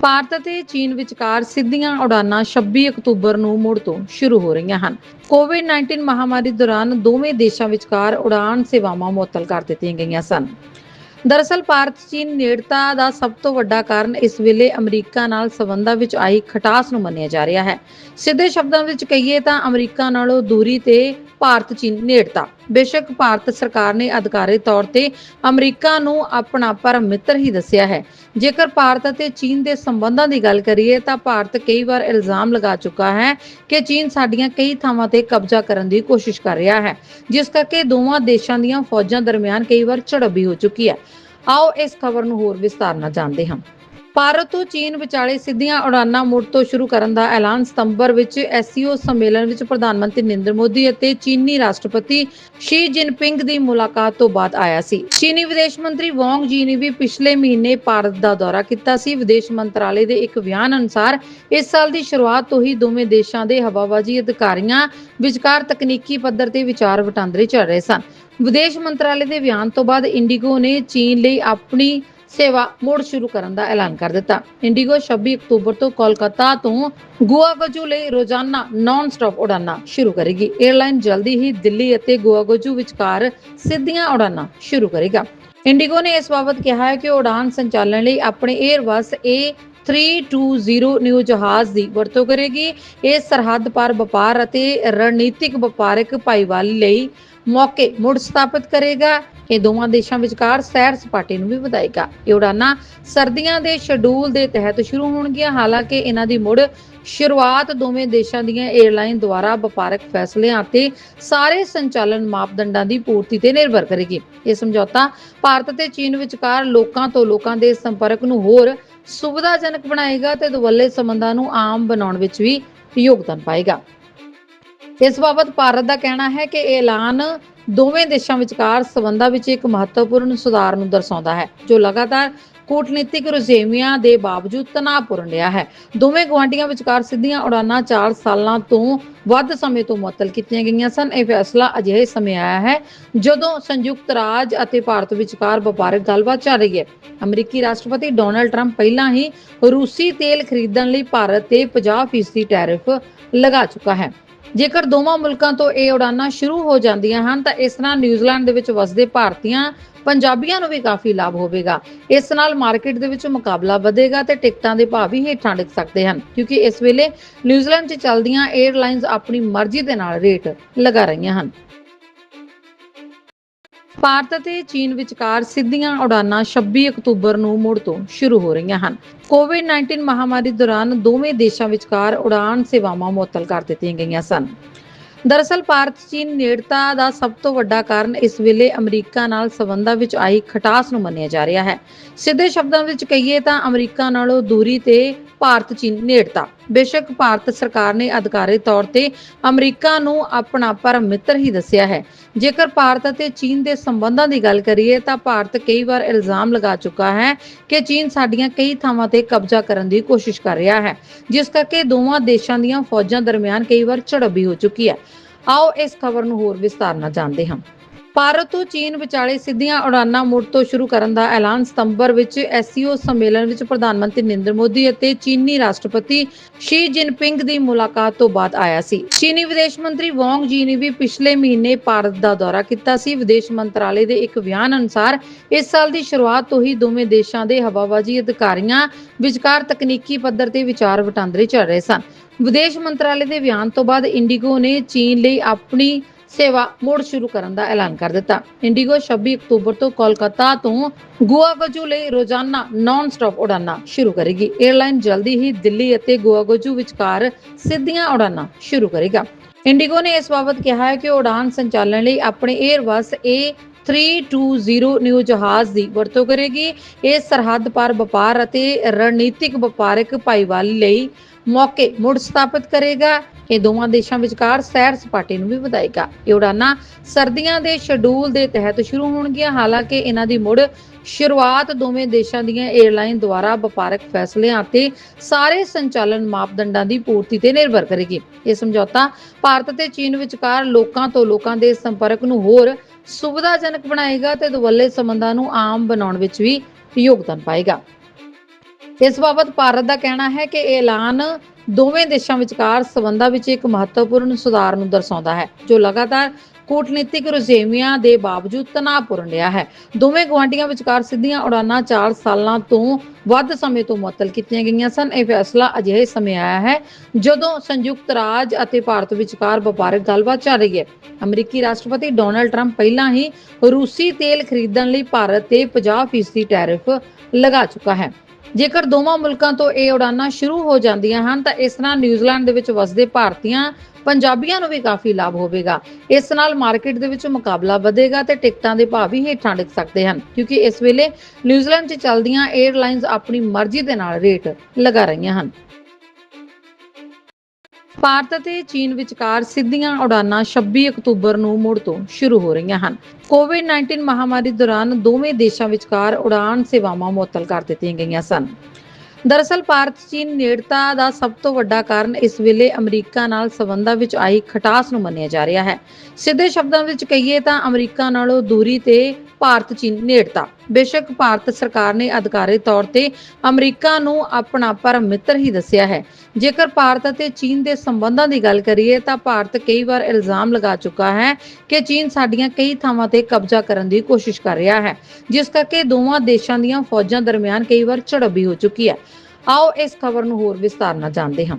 ਭਾਰਤ ਅਤੇ ਚੀਨ ਵਿਚਕਾਰ ਸਿੱਧੀਆਂ ਉਡਾਨਾਂ 26 ਅਕਤੂਬਰ ਨੂੰ ਮੁੜ ਤੋਂ ਸ਼ੁਰੂ ਹੋ ਰਹੀਆਂ ਹਨ। ਕੋਵਿਡ-19 ਮਹਾਮਾਰੀ ਦੌਰਾਨ ਦੋਵੇਂ ਦੇਸ਼ਾਂ ਵਿਚਕਾਰ ਉਡਾਨ ਸੇਵਾਵਾਂ ਮੁਅੱਤਲ ਕਰ ਦਿੱਤੀਆਂ ਗਈਆਂ ਸਨ। ਦਰਅਸਲ, ਭਾਰਤ, ਚੀਨ ਨੇੜਤਾ ਦਾ ਸਭ ਤੋਂ ਵੱਡਾ ਕਾਰਨ ਇਸ ਵੇਲੇ ਅਮਰੀਕਾ ਨਾਲ ਸਬੰਧਾਂ ਵਿੱਚ ਆਈ ਖਟਾਸ ਨੂੰ ਮੰਨਿਆ ਜਾ ਰਿਹਾ ਹੈ। ਸਿੱਧੇ ਸ਼ਬਦਾਂ ਵਿੱਚ ਕਹੀਏ ਤਾਂ ਅਮਰੀਕਾ ਨਾਲੋਂ ਦੂਰੀ ਤੇ ਭਾਰਤ ਚੀਨ ਨੇੜਤਾ। ਬੇਸ਼ੱਕ ਭਾਰਤ ਸਰਕਾਰ ਨੇ ਅਧਿਕਾਰਿਤ ਤੌਰ ਤੇ ਅਮਰੀਕਾ ਨੂੰ ਆਪਣਾ ਪਰਮ ਮਿੱਤਰ ਹੀ ਦੱਸਿਆ ਹੈ। ਜੇਕਰ ਭਾਰਤ ਅਤੇ ਚੀਨ ਦੇ ਸੰਬੰਧਾਂ ਦੀ ਗੱਲ ਕਰੀਏ ਤਾਂ ਭਾਰਤ ਕਈ ਵਾਰ ਇਲਜ਼ਾਮ ਲਗਾ ਚੁੱਕਾ ਹੈ ਕਿ ਚੀਨ ਸਾਡੀਆਂ ਕਈ ਥਾਵਾਂ ਤੇ ਕਬਜ਼ਾ ਕਰਨ ਦੀ ਕੋਸ਼ਿਸ਼ ਕਰ ਰਿਹਾ ਹੈ, ਜਿਸ ਕਰਕੇ ਦੋਵਾਂ ਦੇਸ਼ਾਂ ਦੀਆਂ ਫੌਜਾਂ ਦਰਮਿਆਨ ਕਈ ਵਾਰ ਝੜਪ ਵੀ ਹੋ ਚੁੱਕੀ ਹੈ। ਆਓ ਇਸ ਖਬਰ ਨੂੰ ਹੋਰ ਵਿਸਤਾਰ ਨਾਲ ਜਾਣਦੇ ਹਾਂ। ਭਾਰਤ ਤੋਂ ਚੀਨ ਵਿਚਾਲੇ ਸਿੱਧੀਆਂ ਉਡਾਨਾਂ ਮੁੜ ਤੋਂ ਸ਼ੁਰੂ ਕਰਨ ਦਾ ਐਲਾਨ ਸਤੰਬਰ ਵਿੱਚ ਐਸਸੀਓ ਸੰਮੇਲਨ ਵਿੱਚ ਪ੍ਰਧਾਨ ਮੰਤਰੀ ਨਰਿੰਦਰ ਮੋਦੀ ਅਤੇ ਚੀਨੀ ਰਾਸ਼ਟਰਪਤੀ ਸ਼ੀ ਜਿਨਪਿੰਗ ਦੀ ਮੁਲਾਕਾਤ ਤੋਂ ਬਾਅਦ ਆਇਆ ਸੀ। ਚੀਨੀ ਵਿਦੇਸ਼ ਮੰਤਰੀ ਵਾਂਗ ਜੀ ਨੇ ਵੀ ਪਿਛਲੇ ਮਹੀਨੇ ਭਾਰਤ ਦਾ ਦੌਰਾ ਕੀਤਾ ਸੀ। ਵਿਦੇਸ਼ ਮੰਤਰਾਲੇ ਦੇ ਇੱਕ ਬਿਆਨ ਅਨੁਸਾਰ ਇਸ ਸਾਲ ਦੀ ਸ਼ੁਰੂਆਤ ਤੋਂ ਹੀ ਦੋਵੇਂ ਦੇਸ਼ਾਂ ਦੇ ਹਵਾਬਾਜ਼ੀ ਅਧਿਕਾਰੀਆਂ ਵਿਚਕਾਰ ਤਕਨੀਕੀ ਪੱਧਰ ਤੇ ਵਿਚਾਰ ਵਟਾਂਦਰੇ ਚੱਲ ਰਹੇ ਸਨ। ਵਿਦੇਸ਼ ਮੰਤਰਾਲੇ ਦੇ ਬਿਆਨ ਤੋਂ ਬਾਅਦ ਇੰਡੀਗੋ ਨੇ ਚੀਨ ਲਈ ਆਪਣੀ ਸੇਵਾ ਮੁੜ ਸ਼ੁਰੂ ਕਰਨ ਦਾ ਐਲਾਨ ਕਰ ਦਿੱਤਾ। ਇੰਡੀਗੋ 26 ਅਕਤੂਬਰ ਤੋਂ ਕੋਲਕਾਤਾ ਤੋਂ ਗੁਆਗਜੂ ਲਈ ਰੋਜ਼ਾਨਾ ਨਾਨ ਸਟਾਪ ਉਡਾਨਾਂ ਸ਼ੁਰੂ ਕਰੇਗੀ। 에ਅਰਲਾਈਨ ਜਲਦੀ ਹੀ ਦਿੱਲੀ ਅਤੇ ਗੁਆਗਜੂ ਵਿਚਕਾਰ ਸਿੱਧੀਆਂ ਉਡਾਨਾਂ ਸ਼ੁਰੂ ਕਰੇਗਾ। ਇੰਡੀਗੋ ਨੇ ਇਸ ਬਾਬਤ ਕਿਹਾ ਹੈ ਕਿ ਉਡਾਨ ਸੰਚਾਲਨ ਲਈ ਆਪਣੇ 에ਅਰਬਸ A 320 ਨਿਊ ਜਹਾਜ਼ ਦੀ ਵਰਤੋਂ ਕਰੇਗੀ। ਇਹ ਸਰਹੱਦ ਪਾਰ ਵਪਾਰ ਅਤੇ ਰਣਨੀਤਿਕ ਵਪਾਰਕ ਭਾਈਵਾਲੀ ਲਈ ਮੌਕੇ ਮੁੜ ਸਥਾਪਿਤ ਕਰੇਗਾ। ਇਹ ਦੋਵਾਂ ਦੇਸ਼ਾਂ ਵਿਚਕਾਰ ਸੈਰ ਸਪਾਟੇ ਨੂੰ ਵੀ ਵਧਾਏਗਾ। ਇਹ ਉਡਾਨਾਂ ਸਰਦੀਆਂ ਦੇ ਸ਼ਡਿਊਲ ਦੇ ਤਹਿਤ ਸ਼ੁਰੂ ਹੋਣਗੀਆਂ। ਹਾਲਾਂਕਿ ਇਹਨਾਂ ਦੀ ਮੁੜ ਸ਼ੁਰੂਆਤ ਦੋਵੇਂ ਦੇਸ਼ਾਂ ਦੀਆਂ 에ਅਰਲਾਈਨ ਦੁਆਰਾ ਵਪਾਰਕ ਫੈਸਲਿਆਂ ਅਤੇ ਸਾਰੇ ਸੰਚਾਲਨ ਮਾਪਦੰਡਾਂ ਦੀ ਪੂਰਤੀ ਤੇ ਨਿਰਭਰ ਕਰੇਗੀ। ਇਹ ਸਮਝੌਤਾ ਭਾਰਤ ਅਤੇ ਚੀਨ ਵਿਚਕਾਰ ਲੋਕਾਂ ਤੋਂ ਲੋਕਾਂ ਦੇ ਸੰਪਰਕ ਨੂੰ ਹੋਰ ਸੁਵਿਧਾਜਨਕ ਬਣਾਏਗਾ ਤੇ ਦੁਵੱਲੇ ਸੰਬੰਧਾਂ ਨੂੰ ਆਮ ਬਣਾਉਣ ਵਿੱਚ ਵੀ ਯੋਗਦਾਨ ਪਾਏਗਾ। ਇਸ ਬਾਬਤ ਭਾਰਤ ਦਾ ਕਹਿਣਾ ਹੈ ਕਿ ਇਹ ਐਲਾਨ ਦੋਵੇਂ ਦੇਸ਼ਾਂ ਵਿਚਕਾਰ ਸਬੰਧਾਂ ਵਿੱਚ ਇੱਕ ਮਹੱਤਵਪੂਰਨ ਸੁਧਾਰ ਨੂੰ ਦਰਸਾਉਂਦਾ ਹੈ, ਜੋ ਲਗਾਤਾਰ ਕੂਟਨੀਤਿਕ ਰੁਝੇਵਿਆਂ ਦੇ ਬਾਵਜੂਦ ਤਣਾਅਪੂਰਨ ਰਿਹਾ ਹੈ। ਦੋਵੇਂ ਗੁਆਂਢੀਆਂ ਵਿਚਕਾਰ ਸਿੱਧੀਆਂ ਉਡਾਨਾਂ 4 ਸਾਲਾਂ ਤੋਂ ਵੱਧ ਸਮੇਂ ਤੋਂ ਮੁਅੱਤਲ ਕੀਤੀਆਂ ਗਈਆਂ ਸਨ। ਇਹ ਫੈਸਲਾ ਅਜਿਹੇ ਸਮੇਂ ਆਇਆ ਹੈ ਜਦੋਂ ਸੰਯੁਕਤ ਰਾਜ ਅਤੇ ਭਾਰਤ ਵਿਚਕਾਰ ਵਪਾਰਕ ਗੱਲਬਾਤ ਚੱਲ ਰਹੀ ਹੈ। ਅਮਰੀਕੀ ਰਾਸ਼ਟਰਪਤੀ ਡੋਨਲਡ ਟਰੰਪ ਪਹਿਲਾਂ ਹੀ ਰੂਸੀ ਤੇਲ ਖਰੀਦਣ ਲਈ ਭਾਰਤ ਤੇ 50% ਟੈਰਿਫ ਲਗਾ ਚੁੱਕਾ ਹੈ। ਜੇਕਰ ਦੋਵਾਂ ਮੁਲਕਾਂ ਤੋਂ ਇਹ ਉਡਾਨਾਂ ਸ਼ੁਰੂ ਹੋ ਜਾਂਦੀਆਂ ਹਨ, ਤਾਂ ਇਸ ਨਾਲ ਨਿਊਜ਼ੀਲੈਂਡ ਦੇ ਵਿੱਚ ਵਸਦੇ ਭਾਰਤੀਆਂ, ਪੰਜਾਬੀਆਂ ਨੂੰ ਵੀ ਕਾਫੀ ਲਾਭ ਹੋਵੇਗਾ। ਇਸ ਨਾਲ ਮਾਰਕੀਟ ਦੇ ਵਿੱਚ ਮੁਕਾਬਲਾ ਵਧੇਗਾ ਤੇ ਟਿਕਟਾਂ ਦੇ ਭਾਅ ਵੀ ਹੇਠਾਂ ਡਿੱਗ ਸਕਦੇ ਹਨ, ਕਿਉਂਕਿ ਇਸ ਵੇਲੇ ਨਿਊਜ਼ੀਲੈਂਡ 'ਚ ਚੱਲਦੀਆਂ 에ਅਰਲਾਈਨਸ ਆਪਣੀ ਮਰਜ਼ੀ ਦੇ ਨਾਲ ਰੇਟ ਲਗਾ ਰਹੀਆਂ ਹਨ। ਭਾਰਤ ਅਤੇ ਚੀਨ ਵਿਚਕਾਰ ਸਿੱਧੀਆਂ ਉਡਾਨਾਂ 26 ਅਕਤੂਬਰ ਨੂੰ ਮੁੜ ਤੋਂ ਸ਼ੁਰੂ ਹੋ ਰਹੀਆਂ ਹਨ। ਕੋਵਿਡ-19 ਮਹਾਮਾਰੀ ਦੌਰਾਨ ਦੋਵੇਂ ਦੇਸ਼ਾਂ ਵਿਚਕਾਰ ਉਡਾਨ ਸੇਵਾਵਾਂ ਮੁਅੱਤਲ ਕਰ ਦਿੱਤੀਆਂ ਗਈਆਂ ਸਨ। ਦਰਅਸਲ, ਭਾਰਤ, ਚੀਨ ਨੇੜਤਾ ਦਾ ਸਭ ਤੋਂ ਵੱਡਾ ਕਾਰਨ ਇਸ ਵੇਲੇ ਅਮਰੀਕਾ ਨਾਲ ਸਬੰਧਾਂ ਵਿੱਚ ਆਈ ਖਟਾਸ ਨੂੰ ਮੰਨਿਆ ਜਾ ਰਿਹਾ ਹੈ। ਸਿੱਧੇ ਸ਼ਬਦਾਂ ਵਿੱਚ ਕਹੀਏ ਤਾਂ ਅਮਰੀਕਾ ਨਾਲੋਂ ਦੂਰੀ ਤੇ ਭਾਰਤ, ਚੀਨ ਨੇੜਤਾ। ਬੇਸ਼ੱਕ ਭਾਰਤ ਸਰਕਾਰ ਨੇ ਅਧਿਕਾਰਿਤ ਤੌਰ ਤੇ ਅਮਰੀਕਾ ਨੂੰ ਆਪਣਾ ਪਰਮ ਮਿੱਤਰ ਹੀ ਦੱਸਿਆ ਹੈ। ਜੇਕਰ ਭਾਰਤ ਅਤੇ ਚੀਨ ਦੇ ਸੰਬੰਧਾਂ ਦੀ ਗੱਲ ਕਰੀਏ ਤਾਂ ਭਾਰਤ ਕਈ ਵਾਰ ਇਲਜ਼ਾਮ ਲਗਾ ਚੁੱਕਾ ਹੈ ਕਿ ਚੀਨ ਸਾਡੀਆਂ ਕਈ ਥਾਵਾਂ ਤੇ ਕਬਜ਼ਾ ਕਰਨ ਦੀ ਕੋਸ਼ਿਸ਼ ਕਰ ਰਿਹਾ ਹੈ, ਜਿਸ ਕਰਕੇ ਦੋਵਾਂ ਦੇਸ਼ਾਂ ਦੀਆਂ ਫੌਜਾਂ ਦਰਮਿਆਨ ਕਈ ਵਾਰ ਝੜਪ ਵੀ ਹੋ ਚੁੱਕੀ ਹੈ। ਆਓ ਇਸ ਖਬਰ ਨੂੰ ਹੋਰ ਵਿਸਤਾਰ ਨਾਲ ਜਾਣਦੇ ਹਾਂ। ਭਾਰਤ ਤੋਂ ਚੀਨ ਵਿਚਾਲੇ ਸਿੱਧੀਆਂ ਉਡਾਨਾਂ ਮੁੜ ਤੋਂ ਸ਼ੁਰੂ ਕਰਨ ਦਾ ਐਲਾਨ ਸਤੰਬਰ ਵਿੱਚ ਐਸਸੀਓ ਸੰਮੇਲਨ ਵਿੱਚ ਪ੍ਰਧਾਨ ਮੰਤਰੀ ਨਰਿੰਦਰ ਮੋਦੀ ਅਤੇ ਚੀਨੀ ਰਾਸ਼ਟਰਪਤੀ ਸ਼ੀ ਜਿਨਪਿੰਗ ਦੀ ਮੁਲਾਕਾਤ ਤੋਂ ਬਾਅਦ ਆਇਆ ਸੀ। ਚੀਨੀ ਵਿਦੇਸ਼ ਮੰਤਰੀ ਵਾਂਗ ਜੀ ਨੇ ਵੀ ਪਿਛਲੇ ਮਹੀਨੇ ਭਾਰਤ ਦਾ ਦੌਰਾ ਕੀਤਾ ਸੀ। ਵਿਦੇਸ਼ ਮੰਤਰਾਲੇ ਦੇ ਇੱਕ ਬਿਆਨ ਅਨੁਸਾਰ ਇਸ ਸਾਲ ਦੀ ਸ਼ੁਰੂਆਤ ਤੋਂ ਹੀ ਦੋਵੇਂ ਦੇਸ਼ਾਂ ਦੇ ਹਵਾਬਾਜ਼ੀ ਅਧਿਕਾਰੀਆਂ, ਵਿਚਕਾਰ ਤਕਨੀਕੀ ਪੱਧਰ ਤੇ ਵਿਚਾਰ ਵਟਾਂਦਰੇ ਚੱਲ ਰਹੇ ਸਨ। ਵਿਦੇਸ਼ ਮੰਤਰਾਲੇ ਦੇ ਬਿਆਨ ਤੋਂ ਬਾਅਦ ਇੰਡੀਗੋ ਨੇ ਚੀਨ ਲਈ ਆਪਣੀ ਸੇਵਾ ਮੁੜ ਸ਼ੁਰੂ ਕਰਨ ਦਾ ਐਲਾਨ ਕਰ ਦਿੱਤਾ। ਇੰਡੀਗੋ 26 ਅਕਤੂਬਰ ਤੋਂ ਕੋਲਕਾਤਾ ਤੋਂ ਗੁਆਗਜੂ ਲਈ ਰੋਜ਼ਾਨਾ ਨਾਨ ਸਟਾਪ ਉਡਾਨਾਂ ਸ਼ੁਰੂ ਕਰੇਗੀ। 에ਅਰਲਾਈਨ ਜਲਦੀ ਹੀ ਦਿੱਲੀ ਅਤੇ ਗੁਆਗਜੂ ਵਿਚਕਾਰ ਸਿੱਧੀਆਂ ਉਡਾਨਾਂ ਸ਼ੁਰੂ ਕਰੇਗਾ। ਇੰਡੀਗੋ ਨੇ ਇਸ ਬਾਬਤ ਕਿਹਾ ਹੈ ਕਿ ਉਡਾਨ ਸੰਚਾਲਨ ਲਈ ਆਪਣੇ 에ਅਰਬਸ A 320 ਨਿਊ ਜਹਾਜ਼ ਦੀ ਵਰਤੋਂ ਕਰੇਗੀ ਇਹ ਸਰਹੱਦ ਪਾਰ ਵਪਾਰ ਅਤੇ ਰਣਨੀਤਿਕ ਵਪਾਰਕ ਭਾਈਵਾਲੀ ਲਈ ਮੌਕੇ ਮੁੜ ਸਥਾਪਿਤ ਕਰੇਗਾ ਇਹ ਦੋਵਾਂ ਦੇਸ਼ਾਂ ਵਿਚਕਾਰ ਸੈਰ ਸਪਾਟੇ ਨੂੰ ਵੀ ਵਧਾਏਗਾ ਇਹ ਉਡਾਨਾਂ ਸਰਦੀਆਂ ਦੇ ਸ਼ਡਿਊਲ ਦੇ ਤਹਿਤ ਸ਼ੁਰੂ ਹੋਣਗੀਆਂ ਹਾਲਾਂਕਿ ਇਹਨਾਂ ਦੀ ਮੁੜ ਸ਼ੁਰੂਆਤ ਦੋਵੇਂ ਦੇਸ਼ਾਂ ਦੀਆਂ 에ਅਰਲਾਈਨ ਦੁਆਰਾ ਵਪਾਰਕ ਫੈਸਲਿਆਂ ਅਤੇ ਸਾਰੇ ਸੰਚਾਲਨ ਮਾਪਦੰਡਾਂ ਦੀ ਪੂਰਤੀ ਤੇ ਨਿਰਭਰ ਕਰੇਗੀ। ਇਹ ਸਮਝੌਤਾ ਭਾਰਤ ਅਤੇ ਚੀਨ ਵਿਚਕਾਰ ਲੋਕਾਂ ਤੋਂ ਲੋਕਾਂ ਦੇ ਸੰਪਰਕ ਨੂੰ ਹੋਰ ਸੁਵਿਧਾਜਨਕ ਬਣਾਏਗਾ ਤੇ ਦੁਵੱਲੇ ਸੰਬੰਧਾਂ ਨੂੰ ਆਮ ਬਣਾਉਣ ਵਿੱਚ ਵੀ ਯੋਗਦਾਨ ਪਾਏਗਾ। ਇਸ ਬਾਬਤ ਭਾਰਤ ਦਾ ਕਹਿਣਾ ਹੈ ਕਿ ਇਹ ਐਲਾਨ ਦੋਵੇਂ ਦੇਸ਼ਾਂ ਵਿਚਕਾਰ ਸਬੰਧਾਂ ਵਿੱਚ ਇੱਕ ਮਹੱਤਵਪੂਰਨ ਸੁਧਾਰ ਨੂੰ ਦਰਸਾਉਂਦਾ ਹੈ, ਜੋ ਲਗਾਤਾਰ ਕੂਟਨੀਤਿਕ ਰੁਝੇਵਿਆਂ ਦੇ ਬਾਵਜੂਦ ਤਣਾਅਪੂਰਨ ਰਿਹਾ ਹੈ। ਦੋਵੇਂ ਗੁਆਂਢੀਆਂ ਵਿਚਕਾਰ ਸਿੱਧੀਆਂ ਉਡਾਨਾਂ 4 ਸਾਲਾਂ ਤੋਂ ਵੱਧ ਸਮੇਂ ਤੋਂ ਮੁਅੱਤਲ ਕੀਤੀਆਂ ਗਈਆਂ ਸਨ। ਇਹ ਫੈਸਲਾ ਅਜਿਹੇ ਸਮੇਂ ਆਇਆ ਹੈ ਜਦੋਂ ਸੰਯੁਕਤ ਰਾਜ ਅਤੇ ਭਾਰਤ ਵਿਚਕਾਰ ਵਪਾਰਕ ਗੱਲਬਾਤ ਚੱਲ ਰਹੀ ਹੈ। ਅਮਰੀਕੀ ਰਾਸ਼ਟਰਪਤੀ ਡੋਨਲਡ ਟਰੰਪ ਪਹਿਲਾਂ ਹੀ ਰੂਸੀ ਤੇਲ ਖਰੀਦਣ ਲਈ ਭਾਰਤ ਤੇ 50% ਟੈਰਿਫ ਲਗਾ ਚੁੱਕਾ ਹੈ। ਜੇਕਰ ਦੋਵਾਂ ਮੁਲਕਾਂ ਤੋਂ ਇਹ ਉਡਾਨਾਂ ਸ਼ੁਰੂ ਹੋ ਜਾਂਦੀਆਂ ਹਨ ਤਾਂ ਇਸ ਤਰ੍ਹਾਂ ਨਿਊਜ਼ੀਲੈਂਡ ਦੇ ਵਿੱਚ ਵਸਦੇ ਭਾਰਤੀਆਂ ਪੰਜਾਬੀਆਂ ਨੂੰ ਵੀ ਕਾਫੀ ਲਾਭ ਹੋਵੇਗਾ। ਇਸ ਨਾਲ ਮਾਰਕੀਟ ਦੇ ਵਿੱਚ ਮੁਕਾਬਲਾ ਵਧੇਗਾ ਤੇ ਟਿਕਟਾਂ ਦੇ ਭਾਅ ਵੀ ਹੇਠਾਂ ਡਿੱਗ ਸਕਦੇ ਹਨ, ਕਿਉਂਕਿ ਇਸ ਵੇਲੇ ਨਿਊਜ਼ੀਲੈਂਡ 'ਚ ਚੱਲਦੀਆਂ 에ਅਰਲਾਈਨਸ ਆਪਣੀ ਮਰਜ਼ੀ ਦੇ ਨਾਲ ਰੇਟ ਲਗਾ ਰਹੀਆਂ ਹਨ। ਭਾਰਤ ਅਤੇ ਚੀਨ ਵਿਚਕਾਰ ਸਿੱਧੀਆਂ ਉਡਾਨਾਂ 26 ਅਕਤੂਬਰ ਨੂੰ ਮੁੜ ਤੋਂ ਸ਼ੁਰੂ ਹੋ ਰਹੀਆਂ ਹਨ। ਕੋਵਿਡ-19 ਮਹਾਮਾਰੀ ਦੌਰਾਨ ਦੋਵੇਂ ਦੇਸ਼ਾਂ ਵਿਚਕਾਰ ਉਡਾਨ ਸੇਵਾਵਾਂ ਮੁਅੱਤਲ ਕਰ ਦਿੱਤੀਆਂ ਗਈਆਂ ਸਨ। ਦਰਅਸਲ ਭਾਰਤ, ਚੀਨ ਨੇੜਤਾ ਦਾ ਸਭ ਤੋਂ ਵੱਡਾ ਕਾਰਨ ਇਸ ਵੇਲੇ ਅਮਰੀਕਾ ਨਾਲ ਸਬੰਧਾਂ ਵਿੱਚ ਆਈ ਖਟਾਸ ਨੂੰ ਮੰਨਿਆ ਜਾ ਰਿਹਾ ਹੈ। ਸਿੱਧੇ ਸ਼ਬਦਾਂ ਵਿੱਚ ਕਹੀਏ ਤਾਂ ਅਮਰੀਕਾ ਨਾਲੋਂ ਦੂਰੀ ਤੇ ਭਾਰਤ ਚੀਨ ਨੇੜਤਾ। ਬੇਸ਼ੱਕ ਭਾਰਤ ਸਰਕਾਰ ਨੇ ਅਧਿਕਾਰਿਤ ਤੌਰ ਤੇ ਅਮਰੀਕਾ ਨੂੰ ਆਪਣਾ ਪਰਮ ਮਿੱਤਰ ਹੀ ਦੱਸਿਆ ਹੈ। ਜੇਕਰ ਭਾਰਤ ਅਤੇ ਚੀਨ ਦੇ ਸੰਬੰਧਾਂ ਦੀ ਗੱਲ ਕਰੀਏ ਤਾਂ ਭਾਰਤ ਕਈ ਵਾਰ ਇਲਜ਼ਾਮ ਲਗਾ ਚੁੱਕਾ ਹੈ ਕਿ ਚੀਨ ਸਾਡੀਆਂ ਕਈ ਥਾਵਾਂ ਤੇ ਕਬਜ਼ਾ ਕਰਨ ਦੀ ਕੋਸ਼ਿਸ਼ ਕਰ ਰਿਹਾ ਹੈ, ਜਿਸ ਕਰਕੇ ਦੋਵਾਂ ਦੇਸ਼ਾਂ ਦੀਆਂ ਫੌਜਾਂ ਦਰਮਿਆਨ ਕਈ ਵਾਰ ਝੜਪ ਵੀ ਹੋ ਚੁੱਕੀ ਹੈ। ਆਓ ਇਸ ਖਬਰ ਨੂੰ ਹੋਰ ਵਿਸਤਾਰ ਨਾਲ ਜਾਣਦੇ ਹਾਂ।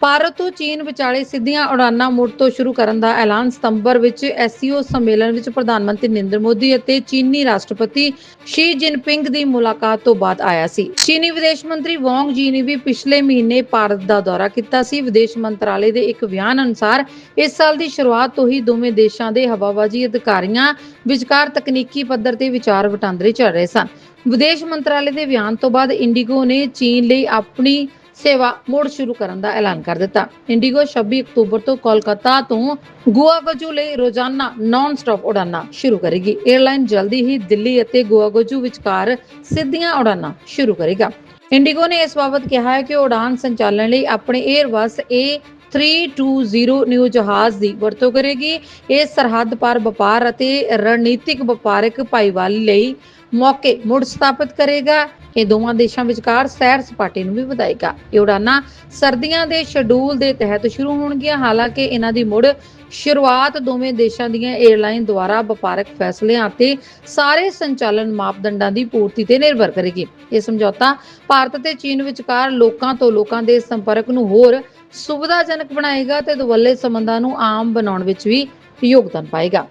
ਭਾਰਤ ਤੋਂ ਚੀਨ ਵਿਚਾਲੇ ਸਿੱਧੀਆਂ ਉਡਾਨਾਂ ਮੁੜ ਤੋਂ ਸ਼ੁਰੂ ਕਰਨ ਦਾ ਐਲਾਨ ਸਤੰਬਰ ਵਿੱਚ ਐਸਸੀਓ ਸੰਮੇਲਨ ਵਿੱਚ ਪ੍ਰਧਾਨ ਮੰਤਰੀ ਨਰਿੰਦਰ ਮੋਦੀ ਅਤੇ ਚੀਨੀ ਰਾਸ਼ਟਰਪਤੀ ਸ਼ੀ ਜਿਨਪਿੰਗ ਦੀ ਮੁਲਾਕਾਤ ਤੋਂ ਬਾਅਦ ਆਇਆ ਸੀ। ਚੀਨੀ ਵਿਦੇਸ਼ ਮੰਤਰੀ ਵਾਂਗ ਜੀ ਨੇ ਵੀ ਪਿਛਲੇ ਮਹੀਨੇ ਭਾਰਤ ਦਾ ਦੌਰਾ ਕੀਤਾ ਸੀ। ਵਿਦੇਸ਼ ਮੰਤਰਾਲੇ ਦੇ ਇੱਕ ਬਿਆਨ ਅਨੁਸਾਰ ਇਸ ਸਾਲ ਦੀ ਸ਼ੁਰੂਆਤ ਤੋਂ ਹੀ ਦੋਵੇਂ ਦੇਸ਼ਾਂ ਦੇ ਹਵਾਬਾਜ਼ੀ ਅਧਿਕਾਰੀਆਂ, ਵਿਚਕਾਰ ਤਕਨੀਕੀ ਪੱਧਰ ਤੇ ਵਿਚਾਰ ਵਟਾਂਦਰੇ ਚੱਲ ਰਹੇ ਸਨ। ਵਿਦੇਸ਼ ਮੰਤਰਾਲੇ ਦੇ ਬਿਆਨ ਤੋਂ ਬਾਅਦ ਇੰਡੀਗੋ ਨੇ ਚੀਨ ਲਈ ਆਪਣੀ ਸੇਵਾ ਮੁੜ ਸ਼ੁਰੂ ਕਰਨ ਦਾ ਐਲਾਨ ਕਰ ਦਿੱਤਾ। ਇੰਡੀਗੋ 26 ਅਕਤੂਬਰ ਤੋਂ ਕੋਲਕਾਤਾ ਤੋਂ ਗੁਆਗਜੂ ਲਈ ਰੋਜ਼ਾਨਾ ਨਾਨ ਸਟਾਪ ਉਡਾਨਾਂ ਸ਼ੁਰੂ ਕਰੇਗੀ। 에ਅਰਲਾਈਨ ਜਲਦੀ ਹੀ ਦਿੱਲੀ ਅਤੇ ਗੁਆਗਜੂ ਵਿਚਕਾਰ ਸਿੱਧੀਆਂ ਉਡਾਨਾਂ ਸ਼ੁਰੂ ਕਰੇਗਾ। ਇੰਡੀਗੋ ਨੇ ਇਸ ਬਾਬਤ ਕਿਹਾ ਹੈ ਕਿ ਉਡਾਨ ਸੰਚਾਲਨ ਲਈ ਆਪਣੇ 에ਅਰਬਸ A 320 ਨਿਊ ਜਹਾਜ਼ ਦੀ ਵਰਤੋਂ ਕਰੇਗੀ। ਇਹ ਸਰਹੱਦ ਪਾਰ ਵਪਾਰ ਅਤੇ ਰਣਨੀਤਿਕ ਵਪਾਰਕ ਭਾਈਵਾਲੀ ਲਈ ਮੌਕੇ ਮੁੜ ਸਥਾਪਿਤ ਕਰੇਗਾ। ਇਹ ਦੋਵਾਂ ਦੇਸ਼ਾਂ ਵਿਚਕਾਰ ਸੈਰ ਸਪਾਟੇ ਨੂੰ ਵੀ ਵਧਾਏਗਾ। ਇਹ ਉਡਾਨਾਂ ਸਰਦੀਆਂ ਦੇ ਸ਼ਡਿਊਲ ਦੇ ਤਹਿਤ ਸ਼ੁਰੂ ਹੋਣਗੀਆਂ। ਹਾਲਾਂਕਿ ਇਹਨਾਂ ਦੀ ਮੁੜ ਸ਼ੁਰੂਆਤ ਦੋਵੇਂ ਦੇਸ਼ਾਂ ਦੀਆਂ 에ਅਰਲਾਈਨ ਦੁਆਰਾ ਵਪਾਰਕ ਫੈਸਲਿਆਂ ਅਤੇ ਸਾਰੇ ਸੰਚਾਲਨ ਮਾਪਦੰਡਾਂ ਦੀ ਪੂਰਤੀ ਤੇ ਨਿਰਭਰ ਕਰੇਗੀ। ਇਹ ਸਮਝੌਤਾ ਭਾਰਤ ਅਤੇ ਚੀਨ ਵਿਚਕਾਰ ਲੋਕਾਂ ਤੋਂ ਲੋਕਾਂ ਦੇ ਸੰਪਰਕ ਨੂੰ ਹੋਰ ਸੁਵਿਧਾਜਨਕ ਬਣਾਏਗਾ ਤੇ ਦੁਵੱਲੇ ਸੰਬੰਧਾਂ ਨੂੰ ਆਮ ਬਣਾਉਣ ਵਿੱਚ ਵੀ ਯੋਗਦਾਨ ਪਾਏਗਾ।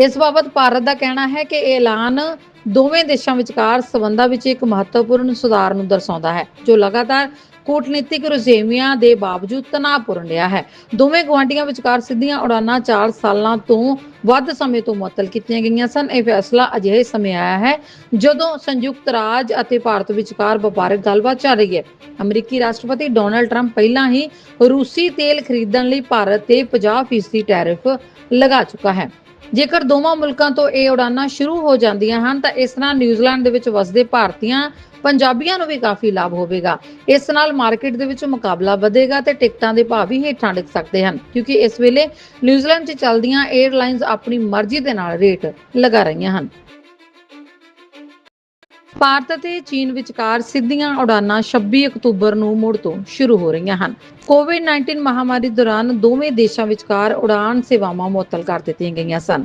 ਇਸ ਬਾਬਤ ਭਾਰਤ ਦਾ ਕਹਿਣਾ ਹੈ ਕਿ ਇਹ ਐਲਾਨ ਦੋਵੇਂ ਦੇਸ਼ਾਂ ਵਿਚਕਾਰ ਸਬੰਧਾਂ ਵਿੱਚ ਇੱਕ ਮਹੱਤਵਪੂਰਨ ਸੁਧਾਰ ਨੂੰ ਦਰਸਾਉਂਦਾ ਹੈ, ਜੋ ਲਗਾਤਾਰ ਕੂਟਨੀਤਿਕ ਰੁਝੇਵਿਆਂ ਦੇ ਬਾਵਜੂਦ ਤਣਾਅਪੂਰਨ ਰਿਹਾ ਹੈ। ਦੋਵੇਂ ਗੁਆਂਢੀਆਂ ਵਿਚਕਾਰ ਸਿੱਧੀਆਂ ਉਡਾਨਾਂ 4 ਸਾਲਾਂ ਤੋਂ ਵੱਧ ਸਮੇਂ ਤੋਂ ਮੁਅੱਤਲ ਕੀਤੀਆਂ ਗਈਆਂ ਸਨ। ਇਹ ਫੈਸਲਾ ਅਜਿਹੇ ਸਮੇਂ ਆਇਆ ਹੈ, ਜਦੋਂ ਸੰਯੁਕਤ ਰਾਜ ਅਤੇ ਭਾਰਤ ਵਿਚਕਾਰ ਵਪਾਰਕ ਗੱਲਬਾਤ ਚੱਲ ਰਹੀ ਹੈ। ਅਮਰੀਕੀ ਰਾਸ਼ਟਰਪਤੀ ਡੋਨਲਡ ਟਰੰਪ ਪਹਿਲਾਂ ਹੀ ਰੂਸੀ ਤੇਲ ਖਰੀਦਣ ਲਈ ਭਾਰਤ ਤੇ 50% ਟੈਰਿਫ ਲਗਾ ਚੁੱਕਾ ਹੈ। ਜੇਕਰ ਦੋਵਾਂ ਮੁਲਕਾਂ ਤੋਂ ਇਹ ਉਡਾਨਾਂ ਸ਼ੁਰੂ ਹੋ ਜਾਂਦੀਆਂ ਹਨ, ਤਾਂ ਇਸ ਨਾਲ ਨਿਊਜ਼ੀਲੈਂਡ ਦੇ ਵਿੱਚ ਵਸਦੇ ਭਾਰਤੀਆਂ, ਪੰਜਾਬੀਆਂ ਨੂੰ ਵੀ ਕਾਫੀ ਲਾਭ ਹੋਵੇਗਾ। ਇਸ ਨਾਲ ਮਾਰਕੀਟ ਦੇ ਵਿੱਚ ਮੁਕਾਬਲਾ ਵਧੇਗਾ ਤੇ ਟਿਕਟਾਂ ਦੇ ਭਾਅ ਵੀ ਹੇਠਾਂ ਡਿੱਗ ਸਕਦੇ ਹਨ, ਕਿਉਂਕਿ ਇਸ ਵੇਲੇ ਨਿਊਜ਼ੀਲੈਂਡ 'ਚ ਚੱਲਦੀਆਂ 에ਅਰਲਾਈਨਸ ਆਪਣੀ ਮਰਜ਼ੀ ਦੇ ਨਾਲ ਰੇਟ ਲਗਾ ਰਹੀਆਂ ਹਨ। ਭਾਰਤ ਅਤੇ ਚੀਨ ਵਿਚਕਾਰ ਸਿੱਧੀਆਂ ਉਡਾਨਾਂ 26 ਅਕਤੂਬਰ ਨੂੰ ਮੁੜ ਤੋਂ ਸ਼ੁਰੂ ਹੋ ਰਹੀਆਂ ਹਨ। ਕੋਵਿਡ-19 ਮਹਾਮਾਰੀ ਦੌਰਾਨ ਦੋਵੇਂ ਦੇਸ਼ਾਂ ਵਿਚਕਾਰ ਉਡਾਨ ਸੇਵਾਵਾਂ ਮੁਅੱਤਲ ਕਰ ਦਿੱਤੀਆਂ ਗਈਆਂ ਸਨ।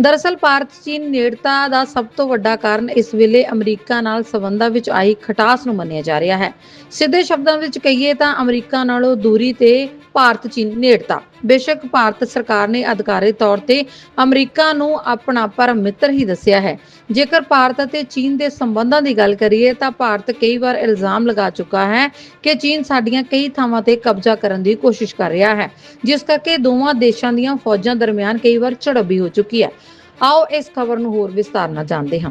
ਦਰਅਸਲ, ਭਾਰਤ, ਚੀਨ ਨੇੜਤਾ ਦਾ ਸਭ ਤੋਂ ਵੱਡਾ ਕਾਰਨ ਇਸ ਵੇਲੇ ਅਮਰੀਕਾ ਨਾਲ ਸਬੰਧਾਂ ਵਿੱਚ ਆਈ ਖਟਾਸ ਨੂੰ ਮੰਨਿਆ ਜਾ ਰਿਹਾ ਹੈ। ਸਿੱਧੇ ਸ਼ਬਦਾਂ ਵਿੱਚ ਕਹੀਏ ਤਾਂ ਅਮਰੀਕਾ ਨਾਲੋਂ ਦੂਰੀ ਤੇ ਭਾਰਤ, ਚੀਨ ਨੇੜਤਾ। ਬੇਸ਼ੱਕ ਭਾਰਤ ਸਰਕਾਰ ਨੇ ਅਧਿਕਾਰਿਤ ਤੌਰ ਤੇ ਅਮਰੀਕਾ ਨੂੰ ਆਪਣਾ ਪਰਮ ਮਿੱਤਰ ਹੀ ਦੱਸਿਆ ਹੈ। ਜੇਕਰ ਭਾਰਤ ਅਤੇ ਚੀਨ ਦੇ ਸੰਬੰਧਾਂ ਦੀ ਗੱਲ ਕਰੀਏ ਤਾਂ ਭਾਰਤ ਕਈ ਵਾਰ ਇਲਜ਼ਾਮ ਲਗਾ ਚੁੱਕਾ ਹੈ ਕਿ ਚੀਨ ਸਾਡੀਆਂ ਕਈ ਥਾਵਾਂ ਤੇ ਕਬਜ਼ਾ ਕਰਨ ਦੀ ਕੋਸ਼ਿਸ਼ ਕਰ ਰਿਹਾ ਹੈ, ਜਿਸ ਕਰਕੇ ਦੋਵਾਂ ਦੇਸ਼ਾਂ ਦੀਆਂ ਫੌਜਾਂ ਦਰਮਿਆਨ ਕਈ ਵਾਰ ਝੜਪ ਵੀ ਹੋ ਚੁੱਕੀ ਹੈ। ਆਓ ਇਸ ਖਬਰ ਨੂੰ ਹੋਰ ਵਿਸਤਾਰ ਨਾਲ ਜਾਣਦੇ ਹਾਂ।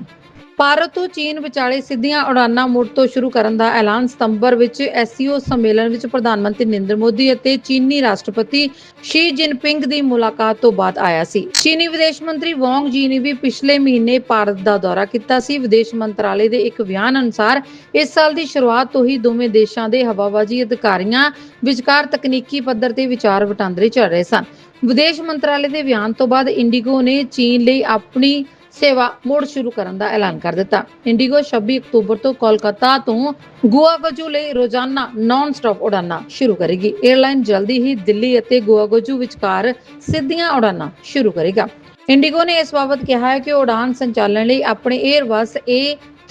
ਭਾਰਤ ਤੋਂ ਚੀਨ ਵਿਚਾਲੇ ਸਿੱਧੀਆਂ ਉਡਾਨਾਂ ਮੁੜ ਤੋਂ ਸ਼ੁਰੂ ਕਰਨ ਦਾ ਐਲਾਨ ਸਤੰਬਰ ਵਿੱਚ ਐਸਸੀਓ ਸੰਮੇਲਨ ਵਿੱਚ ਪ੍ਰਧਾਨ ਮੰਤਰੀ ਨਰਿੰਦਰ ਮੋਦੀ ਅਤੇ ਚੀਨੀ ਰਾਸ਼ਟਰਪਤੀ ਸ਼ੀ ਜਿਨਪਿੰਗ ਦੀ ਮੁਲਾਕਾਤ ਤੋਂ ਬਾਅਦ ਆਇਆ ਸੀ। ਚੀਨੀ ਵਿਦੇਸ਼ ਮੰਤਰੀ ਵਾਂਗ ਜੀ ਨੇ ਵੀ ਪਿਛਲੇ ਮਹੀਨੇ ਭਾਰਤ ਦਾ ਦੌਰਾ ਕੀਤਾ ਸੀ। ਵਿਦੇਸ਼ ਮੰਤਰਾਲੇ ਦੇ ਇੱਕ ਬਿਆਨ ਅਨੁਸਾਰ ਇਸ ਸਾਲ ਦੀ ਸ਼ੁਰੂਆਤ ਤੋਂ ਹੀ ਦੋਵੇਂ ਦੇਸ਼ਾਂ ਦੇ ਹਵਾਬਾਜ਼ੀ ਅਧਿਕਾਰੀਆਂ, ਵਿਚਕਾਰ ਤਕਨੀਕੀ ਪੱਧਰ ਤੇ ਵਿਚਾਰ ਵਟਾਂਦਰੇ ਚੱਲ ਰਹੇ ਸਨ। ਵਿਦੇਸ਼ ਮੰਤਰਾਲੇ ਦੇ ਬਿਆਨ ਤੋਂ ਬਾਅਦ ਇੰਡੀਗੋ ਨੇ ਚੀਨ ਲਈ ਆਪਣੀ ਸੇਵਾ ਮੁੜ ਸ਼ੁਰੂ ਕਰਨ ਦਾ ਐਲਾਨ ਕਰ ਦਿੱਤਾ। ਇੰਡੀਗੋ 26 ਅਕਤੂਬਰ ਤੋਂ ਕੋਲਕਾਤਾ ਤੋਂ ਗੁਆਗਜੂ ਲਈ ਰੋਜ਼ਾਨਾ ਨਾਨ ਸਟਾਪ ਉਡਾਨਾਂ ਸ਼ੁਰੂ ਕਰੇਗੀ। 에ਅਰਲਾਈਨ ਜਲਦੀ ਹੀ ਦਿੱਲੀ ਅਤੇ ਗੁਆਗਜੂ ਵਿਚਕਾਰ ਸਿੱਧੀਆਂ ਉਡਾਨਾਂ ਸ਼ੁਰੂ ਕਰੇਗਾ। ਇੰਡੀਗੋ ਨੇ ਇਸ ਬਾਬਤ ਕਿਹਾ ਹੈ ਕਿ ਉਡਾਨ ਸੰਚਾਲਨ ਲਈ ਆਪਣੇ 에ਅਰਬਸ A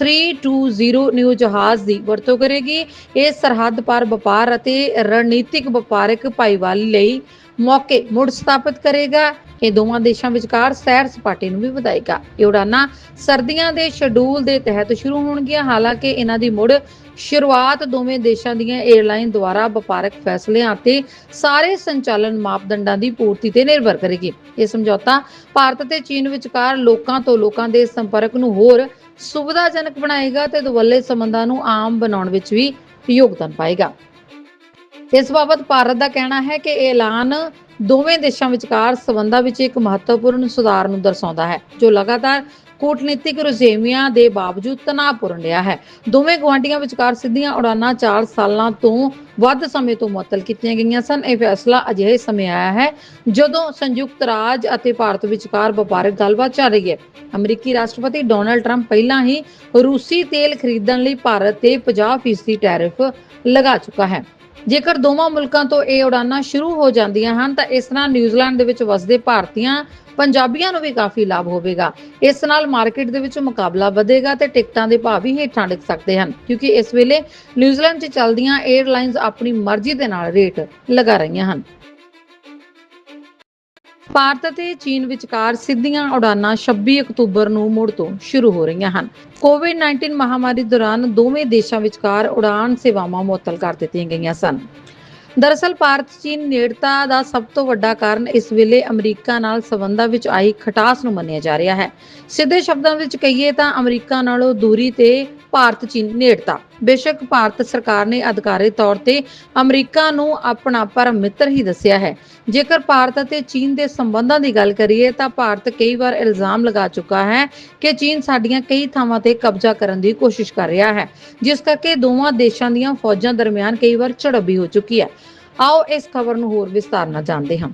320 ਨਿਊ ਜਹਾਜ਼ ਦੀ ਵਰਤੋਂ ਕਰੇਗੀ। ਇਹ ਸਰਹੱਦ ਪਾਰ ਵਪਾਰ ਅਤੇ ਰਣਨੀਤਿਕ ਵਪਾਰਕ ਭਾਈਵਾਲੀ ਲਈ ਮੌਕੇ ਮੁੜ ਸਥਾਪਿਤ ਕਰੇਗਾ। ਇਹ ਦੋਵਾਂ ਦੇਸ਼ਾਂ ਵਿਚਕਾਰ ਸੈਰ ਸਪਾਟੇ ਨੂੰ ਵੀ ਵਧਾਏਗਾ। ਇਹ ਉਡਾਨਾਂ ਸਰਦੀਆਂ ਦੇ ਸ਼ਡਿਊਲ ਦੇ ਤਹਿਤ ਸ਼ੁਰੂ ਹੋਣਗੀਆਂ। ਹਾਲਾਂਕਿ ਇਹਨਾਂ ਦੀ ਮੁੜ ਸ਼ੁਰੂਆਤ ਦੋਵੇਂ ਦੇਸ਼ਾਂ ਦੀਆਂ 에ਅਰਲਾਈਨ ਦੁਆਰਾ ਵਪਾਰਕ ਫੈਸਲਿਆਂ ਅਤੇ ਸਾਰੇ ਸੰਚਾਲਨ ਮਾਪਦੰਡਾਂ ਦੀ ਪੂਰਤੀ ਤੇ ਨਿਰਭਰ ਕਰੇਗੀ। ਇਹ ਸਮਝੌਤਾ ਭਾਰਤ ਅਤੇ ਚੀਨ ਵਿਚਕਾਰ ਲੋਕਾਂ ਤੋਂ ਲੋਕਾਂ ਦੇ ਸੰਪਰਕ ਨੂੰ ਹੋਰ ਸੁਵਿਧਾਜਨਕ ਬਣਾਏਗਾ ਤੇ ਦੁਵੱਲੇ ਸੰਬੰਧਾਂ ਨੂੰ ਆਮ ਬਣਾਉਣ ਵਿੱਚ ਵੀ ਯੋਗਦਾਨ ਪਾਏਗਾ। ਇਸ ਬਾਬਤ ਭਾਰਤ ਦਾ ਕਹਿਣਾ ਹੈ ਕਿ ਇਹ ਐਲਾਨ ਦੋਵੇਂ ਦੇਸ਼ਾਂ ਵਿਚਕਾਰ ਸਬੰਧਾਂ ਵਿੱਚ ਇੱਕ ਮਹੱਤਵਪੂਰਨ ਸੁਧਾਰ ਨੂੰ ਦਰਸਾਉਂਦਾ ਹੈ, ਜੋ ਲਗਾਤਾਰ ਕੂਟਨੀਤਿਕ ਰੁਝੇਵਿਆਂ ਦੇ ਬਾਵਜੂਦ ਤਣਾਅਪੂਰਨ ਰਿਹਾ ਹੈ। ਦੋਵੇਂ ਗੁਆਂਢੀਆਂ ਵਿਚਕਾਰ ਸਿੱਧੀਆਂ ਉਡਾਨਾਂ 4 ਸਾਲਾਂ ਤੋਂ ਵੱਧ ਸਮੇਂ ਤੋਂ ਮੁਅੱਤਲ ਕੀਤੀਆਂ ਗਈਆਂ ਸਨ। ਇਹ ਫੈਸਲਾ ਅਜਿਹੇ ਸਮੇਂ ਆਇਆ ਹੈ ਜਦੋਂ ਸੰਯੁਕਤ ਰਾਜ ਅਤੇ ਭਾਰਤ ਵਿਚਕਾਰ ਵਪਾਰਕ ਗੱਲਬਾਤ ਚੱਲ ਰਹੀ ਹੈ। ਅਮਰੀਕੀ ਰਾਸ਼ਟਰਪਤੀ ਡੋਨਲਡ ਟਰੰਪ ਪਹਿਲਾਂ ਹੀ ਰੂਸੀ ਤੇਲ ਖਰੀਦਣ ਲਈ ਭਾਰਤ ਤੇ 50% ਟੈਰਿਫ ਲਗਾ ਚੁੱਕਾ ਹੈ। ਜੇਕਰ ਦੋਵਾਂ ਮੁਲਕਾਂ ਤੋਂ ਇਹ ਉਡਾਨਾਂ ਸ਼ੁਰੂ ਹੋ ਜਾਂਦੀਆਂ ਹਨ, ਤਾਂ ਇਸ ਨਾਲ ਨਿਊਜ਼ੀਲੈਂਡ ਦੇ ਵਿੱਚ ਵਸਦੇ ਭਾਰਤੀਆਂ, ਪੰਜਾਬੀਆਂ ਨੂੰ ਵੀ ਕਾਫੀ ਲਾਭ ਹੋਵੇਗਾ। ਇਸ ਨਾਲ ਮਾਰਕੀਟ ਦੇ ਵਿੱਚ ਮੁਕਾਬਲਾ ਵਧੇਗਾ ਤੇ ਟਿਕਟਾਂ ਦੇ ਭਾਅ ਵੀ ਹੇਠਾਂ ਡਿੱਗ ਸਕਦੇ ਹਨ, ਕਿਉਂਕਿ ਇਸ ਵੇਲੇ ਨਿਊਜ਼ੀਲੈਂਡ 'ਚ ਚੱਲਦੀਆਂ 에ਅਰਲਾਈਨਸ ਆਪਣੀ ਮਰਜ਼ੀ ਦੇ ਨਾਲ ਰੇਟ ਲਗਾ ਰਹੀਆਂ ਹਨ। ਭਾਰਤ ਅਤੇ ਚੀਨ ਵਿਚਕਾਰ ਸਿੱਧੀਆਂ ਉਡਾਨਾਂ 26 ਅਕਤੂਬਰ ਨੂੰ ਮੁੜ ਤੋਂ ਸ਼ੁਰੂ ਹੋ ਰਹੀਆਂ ਹਨ। ਕੋਵਿਡ-19 ਮਹਾਮਾਰੀ ਦੌਰਾਨ ਦੋਵੇਂ ਦੇਸ਼ਾਂ ਵਿਚਕਾਰ ਉਡਾਨ ਸੇਵਾਵਾਂ ਮੁਅੱਤਲ ਕਰ ਦਿੱਤੀਆਂ ਗਈਆਂ ਸਨ। ਦਰਅਸਲ, ਭਾਰਤ ਚੀਨ ਨੇੜਤਾ ਦਾ ਸਭ ਤੋਂ ਵੱਡਾ ਕਾਰਨ ਇਸ ਵੇਲੇ ਅਮਰੀਕਾ ਨਾਲ ਸਬੰਧਾਂ ਵਿੱਚ ਆਈ ਖਟਾਸ ਨੂੰ ਮੰਨਿਆ ਜਾ ਰਿਹਾ ਹੈ। ਸਿੱਧੇ ਸ਼ਬਦਾਂ ਵਿੱਚ ਕਹੀਏ ਤਾਂ ਅਮਰੀਕਾ ਨਾਲੋਂ ਦੂਰੀ ਤੇ ਭਾਰਤ ਚੀਨ ਨੇੜਤਾ। ਬੇਸ਼ੱਕ, ਭਾਰਤ ਸਰਕਾਰ ਨੇ ਅਧਿਕਾਰਿਤ ਤੌਰ ਤੇ ਅਮਰੀਕਾ ਨੂੰ ਆਪਣਾ ਪਰਮ ਮਿੱਤਰ ਹੀ ਦੱਸਿਆ ਹੈ। ਜੇਕਰ ਭਾਰਤ ਅਤੇ ਚੀਨ ਦੇ ਸੰਬੰਧਾਂ ਦੀ ਗੱਲ ਕਰੀਏ ਤਾਂ ਭਾਰਤ ਕਈ ਵਾਰ ਇਲਜ਼ਾਮ ਲਗਾ ਚੁੱਕਾ ਹੈ ਕਿ ਚੀਨ ਸਾਡੀਆਂ ਕਈ ਥਾਵਾਂ ਤੇ ਕਬਜ਼ਾ ਕਰਨ ਦੀ ਕੋਸ਼ਿਸ਼ ਕਰ ਰਿਹਾ ਹੈ, ਜਿਸ ਕਰਕੇ ਦੋਵਾਂ ਦੇਸ਼ਾਂ ਦੀਆਂ ਫੌਜਾਂ ਦਰਮਿਆਨ ਕਈ ਵਾਰ ਝੜਪ ਵੀ ਹੋ ਚੁੱਕੀ ਹੈ। ਆਓ ਇਸ ਖਬਰ ਨੂੰ ਹੋਰ ਵਿਸਤਾਰ ਨਾਲ ਜਾਣਦੇ ਹਾਂ।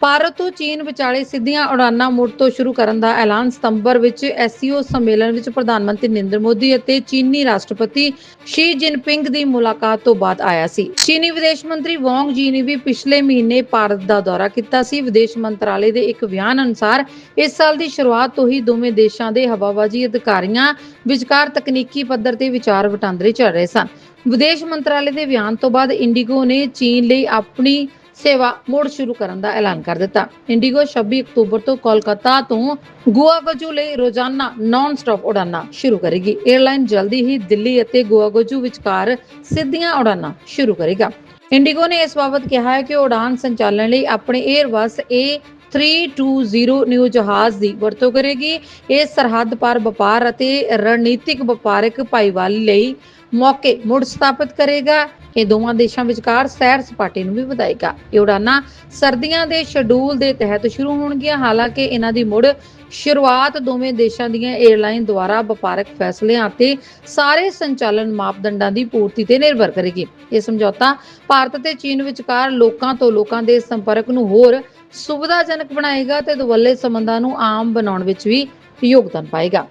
ਭਾਰਤ ਤੋਂ ਚੀਨ ਵਿਚਾਲੇ ਸਿੱਧੀਆਂ ਉਡਾਨਾਂ ਮੁੜ ਤੋਂ ਸ਼ੁਰੂ ਕਰਨ ਦਾ ਐਲਾਨ ਸਤੰਬਰ ਵਿੱਚ ਐਸਸੀਓ ਸੰਮੇਲਨ ਵਿੱਚ ਪ੍ਰਧਾਨ ਮੰਤਰੀ ਨਰਿੰਦਰ ਮੋਦੀ ਅਤੇ ਚੀਨੀ ਰਾਸ਼ਟਰਪਤੀ ਸ਼ੀ ਜਿਨਪਿੰਗ ਦੀ ਮੁਲਾਕਾਤ ਤੋਂ ਬਾਅਦ ਆਇਆ ਸੀ। ਚੀਨੀ ਵਿਦੇਸ਼ ਮੰਤਰੀ ਵਾਂਗ ਜੀ ਨੇ ਵੀ ਪਿਛਲੇ ਮਹੀਨੇ ਭਾਰਤ ਦਾ ਦੌਰਾ ਕੀਤਾ ਸੀ। ਵਿਦੇਸ਼ ਮੰਤਰਾਲੇ ਦੇ ਇੱਕ ਬਿਆਨ ਅਨੁਸਾਰ ਇਸ ਸਾਲ ਦੀ ਸ਼ੁਰੂਆਤ ਤੋਂ ਹੀ ਦੋਵੇਂ ਦੇਸ਼ਾਂ ਦੇ ਹਵਾਬਾਜ਼ੀ ਅਧਿਕਾਰੀਆਂ ਵਿਚਕਾਰ ਤਕਨੀਕੀ ਪੱਧਰ ਤੇ ਵਿਚਾਰ ਵਟਾਂਦਰੇ ਚੱਲ ਰਹੇ ਸਨ। ਵਿਦੇਸ਼ ਮੰਤਰਾਲੇ ਦੇ ਬਿਆਨ ਤੋਂ ਬਾਅਦ ਇੰਡੀਗੋ ਨੇ ਚੀਨ ਲਈ ਆਪਣੀ ਸੇਵਾ ਮੁੜ ਸ਼ੁਰੂ ਕਰਨ ਦਾ ਐਲਾਨ ਕਰ ਦਿੱਤਾ। ਇੰਡੀਗੋ 26 ਅਕਤੂਬਰ ਤੋਂ ਕੋਲਕਾਤਾ ਤੋਂ ਗੁਆਗਜੂ ਲਈ ਰੋਜ਼ਾਨਾ ਨਾਨ ਸਟਾਪ ਉਡਾਨਾਂ ਸ਼ੁਰੂ ਕਰੇਗੀ। 에ਅਰਲਾਈਨ ਜਲਦੀ ਹੀ ਦਿੱਲੀ ਅਤੇ ਗੁਆਗਜੂ ਵਿਚਕਾਰ ਸਿੱਧੀਆਂ ਉਡਾਨਾਂ ਸ਼ੁਰੂ ਕਰੇਗਾ। ਇੰਡੀਗੋ ਨੇ ਇਸ ਬਾਬਤ ਕਿਹਾ ਹੈ ਕਿ ਉਡਾਨ ਸੰਚਾਲਨ ਲਈ ਆਪਣੇ 에ਅਰਬਸ A 320 ਨਿਊ ਜਹਾਜ਼ ਦੀ ਵਰਤੋਂ ਕਰੇਗੀ। ਇਹ ਸਰਹੱਦ ਪਾਰ ਵਪਾਰ ਅਤੇ ਰਣਨੀਤਿਕ ਵਪਾਰਕ ਭਾਈਵਾਲੀ ਲਈ ਮੌਕੇ ਮੁੜ ਸਥਾਪਿਤ ਕਰੇਗਾ। ਇਹ ਦੋਵਾਂ ਦੇਸ਼ਾਂ ਵਿਚਕਾਰ ਸੈਰ ਸਪਾਟੇ ਨੂੰ ਵੀ ਵਧਾਏਗਾ। ਇਹ ਉਡਾਨਾਂ ਸਰਦੀਆਂ ਦੇ ਸ਼ਡਿਊਲ ਦੇ ਤਹਿਤ ਸ਼ੁਰੂ ਹੋਣਗੀਆਂ। ਹਾਲਾਂਕਿ ਇਹਨਾਂ ਦੀ ਮੁੜ ਸ਼ੁਰੂਆਤ ਦੋਵੇਂ ਦੇਸ਼ਾਂ ਦੀਆਂ 에ਅਰਲਾਈਨ ਦੁਆਰਾ ਵਪਾਰਕ ਫੈਸਲਿਆਂ ਅਤੇ ਸਾਰੇ ਸੰਚਾਲਨ ਮਾਪਦੰਡਾਂ ਦੀ ਪੂਰਤੀ ਤੇ ਨਿਰਭਰ ਕਰੇਗੀ। ਇਹ ਸਮਝੌਤਾ ਭਾਰਤ ਅਤੇ ਚੀਨ ਵਿਚਕਾਰ ਲੋਕਾਂ ਤੋਂ ਲੋਕਾਂ ਦੇ ਸੰਪਰਕ ਨੂੰ ਹੋਰ ਸੁਵਿਧਾਜਨਕ ਬਣਾਏਗਾ ਤੇ ਦੁਵੱਲੇ ਸੰਬੰਧਾਂ ਨੂੰ ਆਮ ਬਣਾਉਣ ਵਿੱਚ ਵੀ ਯੋਗਦਾਨ ਪਾਏਗਾ।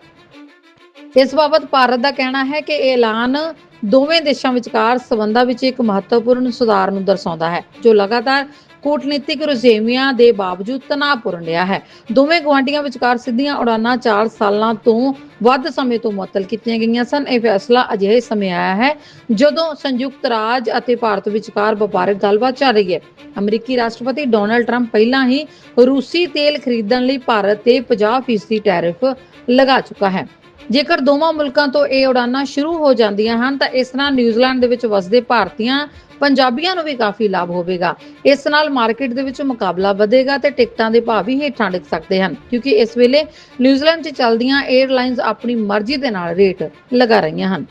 ਇਸ ਬਾਬਤ ਭਾਰਤ ਦਾ ਕਹਿਣਾ ਹੈ ਕਿ ਇਹ ਐਲਾਨ ਦੋਵੇਂ ਦੇਸ਼ਾਂ ਵਿਚਕਾਰ ਸਬੰਧਾਂ ਵਿੱਚ ਇੱਕ ਮਹੱਤਵਪੂਰਨ ਸੁਧਾਰ ਨੂੰ ਦਰਸਾਉਂਦਾ ਹੈ, ਜੋ ਲਗਾਤਾਰ ਕੂਟਨੀਤਿਕ ਰੁਝੇਵਿਆਂ ਦੇ ਬਾਵਜੂਦ ਤਣਾਅਪੂਰਨ ਰਿਹਾ ਹੈ। ਦੋਵੇਂ ਗੁਆਂਢੀਆਂ ਵਿਚਕਾਰ ਸਿੱਧੀਆਂ ਉਡਾਨਾਂ 4 ਸਾਲਾਂ ਤੋਂ ਵੱਧ ਸਮੇਂ ਤੋਂ ਮੁਅੱਤਲ ਕੀਤੀਆਂ ਗਈਆਂ ਸਨ। ਇਹ ਫੈਸਲਾ ਅਜਿਹੇ ਸਮੇਂ ਆਇਆ ਹੈ ਜਦੋਂ ਸੰਯੁਕਤ ਰਾਜ ਅਤੇ ਭਾਰਤ ਵਿਚਕਾਰ ਵਪਾਰਕ ਗੱਲਬਾਤ ਚੱਲ ਰਹੀ ਹੈ। ਅਮਰੀਕੀ ਰਾਸ਼ਟਰਪਤੀ ਡੋਨਲਡ ਟਰੰਪ ਪਹਿਲਾਂ ਹੀ ਰੂਸੀ ਤੇਲ ਖਰੀਦਣ ਲਈ ਭਾਰਤ ਤੇ 50% ਟੈਰਿਫ ਲਗਾ ਚੁੱਕਾ ਹੈ। ਜੇਕਰ ਦੋਵਾਂ ਮੁਲਕਾਂ ਤੋਂ ਇਹ ਉਡਾਨਾਂ ਸ਼ੁਰੂ ਹੋ ਜਾਂਦੀਆਂ ਹਨ, ਤਾਂ ਇਸ ਨਾਲ ਨਿਊਜ਼ੀਲੈਂਡ ਦੇ ਵਿੱਚ ਵਸਦੇ ਭਾਰਤੀਆਂ, ਪੰਜਾਬੀਆਂ ਨੂੰ ਵੀ ਕਾਫੀ ਲਾਭ ਹੋਵੇਗਾ। ਇਸ ਨਾਲ ਮਾਰਕੀਟ ਦੇ ਵਿੱਚ ਮੁਕਾਬਲਾ ਵਧੇਗਾ ਤੇ ਟਿਕਟਾਂ ਦੇ ਭਾਅ ਵੀ ਹੇਠਾਂ ਡਿੱਗ ਸਕਦੇ ਹਨ, ਕਿਉਂਕਿ ਇਸ ਵੇਲੇ ਨਿਊਜ਼ੀਲੈਂਡ 'ਚ ਚੱਲਦੀਆਂ 에ਅਰਲਾਈਨਸ ਆਪਣੀ ਮਰਜ਼ੀ ਦੇ ਨਾਲ ਰੇਟ ਲਗਾ ਰਹੀਆਂ ਹਨ।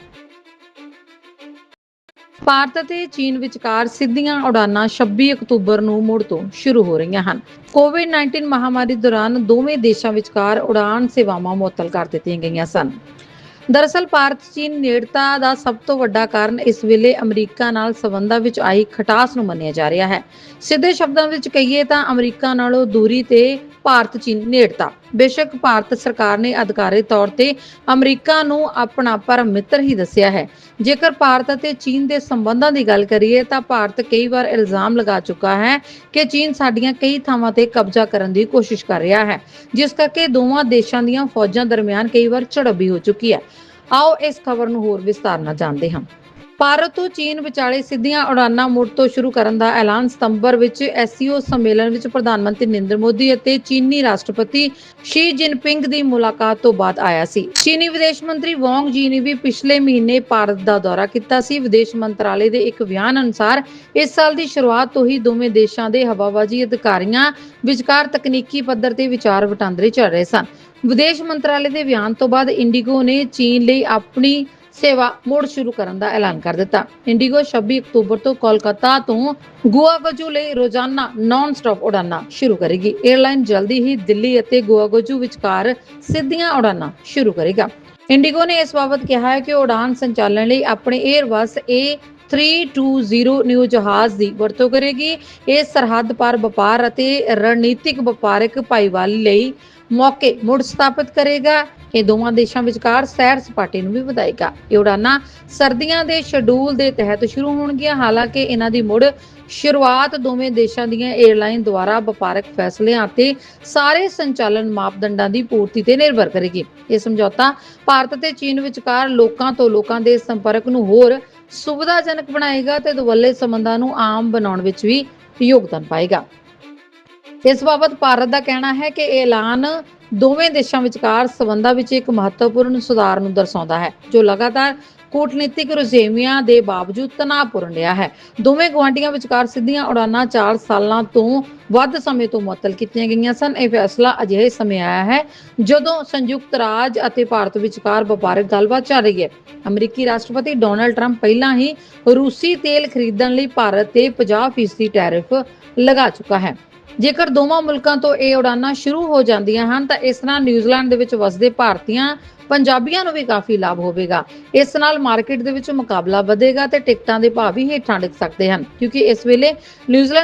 ਭਾਰਤ ਅਤੇ ਚੀਨ ਵਿਚਕਾਰ ਸਿੱਧੀਆਂ ਉਡਾਨਾਂ 26 ਅਕਤੂਬਰ ਨੂੰ ਮੁੜ ਤੋਂ ਸ਼ੁਰੂ ਹੋ ਰਹੀਆਂ ਹਨ। ਕੋਵਿਡ-19 ਮਹਾਮਾਰੀ ਦੌਰਾਨ ਦੋਵੇਂ ਦੇਸ਼ਾਂ ਵਿਚਕਾਰ ਉਡਾਨ ਸੇਵਾਵਾਂ ਮੁਅੱਤਲ ਕਰ ਦਿੱਤੀਆਂ ਗਈਆਂ ਸਨ। ਦਰਅਸਲ, ਭਾਰਤ, ਚੀਨ ਨੇੜਤਾ ਦਾ ਸਭ ਤੋਂ ਵੱਡਾ ਕਾਰਨ ਇਸ ਵੇਲੇ ਅਮਰੀਕਾ ਨਾਲ ਸਬੰਧਾਂ ਵਿੱਚ ਆਈ ਖਟਾਸ ਨੂੰ ਮੰਨਿਆ ਜਾ ਰਿਹਾ ਹੈ। ਸਿੱਧੇ ਸ਼ਬਦਾਂ ਵਿੱਚ ਕਹੀਏ ਤਾਂ ਅਮਰੀਕਾ ਨਾਲੋਂ ਦੂਰੀ ਤੇ ਭਾਰਤ ਚੀਨ ਨੇੜਤਾ। ਬੇਸ਼ੱਕ ਭਾਰਤ ਸਰਕਾਰ ਨੇ ਅਧਿਕਾਰਿਤ ਤੌਰ ਤੇ ਅਮਰੀਕਾ ਨੂੰ ਆਪਣਾ ਪਰਮ ਮਿੱਤਰ ਹੀ ਦੱਸਿਆ ਹੈ। ਜੇਕਰ ਭਾਰਤ ਅਤੇ ਚੀਨ ਦੇ ਸੰਬੰਧਾਂ ਦੀ ਗੱਲ ਕਰੀਏ ਤਾਂ ਭਾਰਤ ਕਈ ਵਾਰ ਇਲਜ਼ਾਮ ਲਗਾ ਚੁੱਕਾ ਹੈ ਕਿ ਚੀਨ ਸਾਡੀਆਂ ਕਈ ਥਾਵਾਂ ਤੇ ਕਬਜ਼ਾ ਕਰਨ ਦੀ ਕੋਸ਼ਿਸ਼ ਕਰ ਰਿਹਾ ਹੈ, ਜਿਸ ਕਰਕੇ ਦੋਵਾਂ ਦੇਸ਼ਾਂ ਦੀਆਂ ਫੌਜਾਂ ਦਰਮਿਆਨ ਕਈ ਵਾਰ ਝੜਪ ਵੀ ਹੋ ਚੁੱਕੀ ਹੈ। ਆਓ ਇਸ ਖਬਰ ਨੂੰ ਹੋਰ ਵਿਸਤਾਰ ਨਾਲ ਜਾਣਦੇ ਹਾਂ। ਭਾਰਤ ਤੋਂ ਚੀਨ ਵਿਚਾਲੇ ਸਿੱਧੀਆਂ ਉਡਾਨਾਂ ਮੁੜ ਤੋਂ ਸ਼ੁਰੂ ਕਰਨ ਦਾ ਐਲਾਨ ਸਤੰਬਰ ਵਿੱਚ ਐਸਸੀਓ ਸੰਮੇਲਨ ਵਿੱਚ ਪ੍ਰਧਾਨ ਮੰਤਰੀ ਨਰਿੰਦਰ ਮੋਦੀ ਅਤੇ ਚੀਨੀ ਰਾਸ਼ਟਰਪਤੀ ਸ਼ੀ ਜਿਨਪਿੰਗ ਦੀ ਮੁਲਾਕਾਤ ਤੋਂ ਬਾਅਦ ਆਇਆ ਸੀ। ਚੀਨੀ ਵਿਦੇਸ਼ ਮੰਤਰੀ ਵਾਂਗ ਜੀ ਨੇ ਵੀ ਪਿਛਲੇ ਮਹੀਨੇ ਭਾਰਤ ਦਾ ਦੌਰਾ ਕੀਤਾ ਸੀ। ਵਿਦੇਸ਼ ਮੰਤਰਾਲੇ ਦੇ ਇੱਕ ਬਿਆਨ ਅਨੁਸਾਰ ਇਸ ਸਾਲ ਦੀ ਸ਼ੁਰੂਆਤ ਤੋਂ ਹੀ ਦੋਵੇਂ ਦੇਸ਼ਾਂ ਦੇ ਹਵਾਬਾਜ਼ੀ ਅਧਿਕਾਰੀਆਂ, ਵਿਚਕਾਰ ਤਕਨੀਕੀ ਪੱਧਰ ਤੇ ਵਿਚਾਰ ਵਟਾਂਦਰੇ ਚੱਲ ਰਹੇ ਸਨ। ਵਿਦੇਸ਼ ਮੰਤਰਾਲੇ ਦੇ ਬਿਆਨ ਤੋਂ ਬਾਅਦ ਇੰਡੀਗੋ ਨੇ ਚੀਨ ਲਈ ਆਪਣੀ ਸੇਵਾ ਮੁੜ ਸ਼ੁਰੂ ਕਰਨ ਦਾ ਐਲਾਨ ਕਰ ਦਿੱਤਾ। ਇੰਡੀਗੋ 26 ਅਕਤੂਬਰ ਤੋਂ ਕੋਲਕਾਤਾ ਤੋਂ ਗੁਆਗਜੂ ਲਈ ਰੋਜ਼ਾਨਾ ਨਾਨ ਸਟਾਪ ਉਡਾਨਾਂ ਸ਼ੁਰੂ ਕਰੇਗੀ। 에ਅਰਲਾਈਨ ਜਲਦੀ ਹੀ ਦਿੱਲੀ ਅਤੇ ਗੁਆਗਜੂ ਵਿਚਕਾਰ ਸਿੱਧੀਆਂ ਉਡਾਨਾਂ ਸ਼ੁਰੂ ਕਰੇਗਾ। ਇੰਡੀਗੋ ਨੇ ਇਸ ਬਾਬਤ ਕਿਹਾ ਹੈ ਕਿ ਉਡਾਨ ਸੰਚਾਲਨ ਲਈ ਆਪਣੇ 에ਅਰਬਸ A 320 ਨਿਊ ਜਹਾਜ਼ ਦੀ ਵਰਤੋਂ ਕਰੇਗੀ। ਇਹ ਸਰਹੱਦ ਪਾਰ ਵਪਾਰ ਅਤੇ ਰਣਨੀਤਿਕ ਵਪਾਰਕ ਭਾਈਵਾਲੀ ਲਈ ਮੌਕੇ ਮੁੜ ਸਥਾਪਿਤ ਕਰੇਗਾ। ਇਹ ਦੋਵਾਂ ਦੇਸ਼ਾਂ ਵਿਚਕਾਰ ਸੈਰ ਸਪਾਟੇ ਨੂੰ ਵੀ ਵਧਾਏਗਾ। ਇਹ ਉਡਾਨਾਂ ਸਰਦੀਆਂ ਦੇ ਸ਼ਡਿਊਲ ਦੇ ਤਹਿਤ ਸ਼ੁਰੂ ਹੋਣਗੀਆਂ। ਹਾਲਾਂਕਿ ਇਹਨਾਂ ਦੀ ਮੁੜ ਸ਼ੁਰੂਆਤ ਦੋਵੇਂ ਦੇਸ਼ਾਂ ਦੀਆਂ 에ਅਰਲਾਈਨ ਦੁਆਰਾ ਵਪਾਰਕ ਫੈਸਲਿਆਂ ਅਤੇ ਸਾਰੇ ਸੰਚਾਲਨ ਮਾਪਦੰਡਾਂ ਦੀ ਪੂਰਤੀ ਤੇ ਨਿਰਭਰ ਕਰੇਗੀ। ਇਹ ਸਮਝੌਤਾ ਭਾਰਤ ਅਤੇ ਚੀਨ ਵਿਚਕਾਰ ਲੋਕਾਂ ਤੋਂ ਲੋਕਾਂ ਦੇ ਸੰਪਰਕ ਨੂੰ ਹੋਰ ਸੁਵਿਧਾਜਨਕ ਬਣਾਏਗਾ ਤੇ ਦੁਵੱਲੇ ਸੰਬੰਧਾਂ ਨੂੰ ਆਮ ਬਣਾਉਣ ਵਿੱਚ ਵੀ ਯੋਗਦਾਨ ਪਾਏਗਾ। ਇਸ ਬਾਬਤ ਭਾਰਤ ਦਾ ਕਹਿਣਾ ਹੈ ਕਿ ਇਹ ਐਲਾਨ ਦੋਵੇਂ ਦੇਸ਼ਾਂ ਵਿਚਕਾਰ ਸਬੰਧਾਂ ਵਿੱਚ ਇੱਕ ਮਹੱਤਵਪੂਰਨ ਸੁਧਾਰ ਨੂੰ ਦਰਸਾਉਂਦਾ ਹੈ, ਜੋ ਲਗਾਤਾਰ ਕੂਟਨੀਤਿਕ ਰੁਝੇਵਿਆਂ ਦੇ ਬਾਵਜੂਦ ਤਣਾਅਪੂਰਨ ਰਿਹਾ ਹੈ। ਦੋਵੇਂ ਗੁਆਂਢੀਆਂ ਵਿਚਕਾਰ ਸਿੱਧੀਆਂ ਉਡਾਨਾਂ 4 ਸਾਲਾਂ ਤੋਂ ਵੱਧ ਸਮੇਂ ਤੋਂ ਮੁਅੱਤਲ ਕੀਤੀਆਂ ਗਈਆਂ ਸਨ। ਇਹ ਫੈਸਲਾ ਅਜਿਹੇ ਸਮੇਂ ਆਇਆ ਹੈ ਜਦੋਂ ਸੰਯੁਕਤ ਰਾਜ ਅਤੇ ਭਾਰਤ ਵਿਚਕਾਰ ਵਪਾਰਕ ਗੱਲਬਾਤ ਚੱਲ ਰਹੀ ਹੈ। ਅਮਰੀਕੀ ਰਾਸ਼ਟਰਪਤੀ ਡੋਨਲਡ ਟਰੰਪ ਪਹਿਲਾਂ ਹੀ ਰੂਸੀ ਤੇਲ ਖਰੀਦਣ ਲਈ ਭਾਰਤ ਤੇ 50% ਟੈਰਿਫ ਲਗਾ ਚੁੱਕਾ ਹੈ। ਜੇਕਰ ਦੋਵਾਂ ਮੁਲਕਾਂ ਤੋਂ ਇਹ ਉਡਾਨਾਂ ਸ਼ੁਰੂ ਹੋ ਜਾਂਦੀਆਂ ਹਨ, ਤਾਂ ਇਸ ਨਾਲ ਨਿਊਜ਼ੀਲੈਂਡ ਦੇ ਵਿੱਚ ਵਸਦੇ ਭਾਰਤੀਆਂ, ਪੰਜਾਬੀਆਂ ਨੂੰ ਵੀ ਕਾਫੀ ਲਾਭ ਹੋਵੇਗਾ। ਇਸ ਨਾਲ ਮਾਰਕੀਟ ਦੇ ਵਿੱਚ ਮੁਕਾਬਲਾ ਵਧੇਗਾ ਤੇ ਟਿਕਟਾਂ ਦੇ ਭਾਅ ਵੀ ਹੇਠਾਂ ਡਿੱਗ ਸਕਦੇ ਹਨ, ਕਿਉਂਕਿ ਇਸ ਵੇਲੇ ਨਿਊਜ਼ੀਲੈਂਡ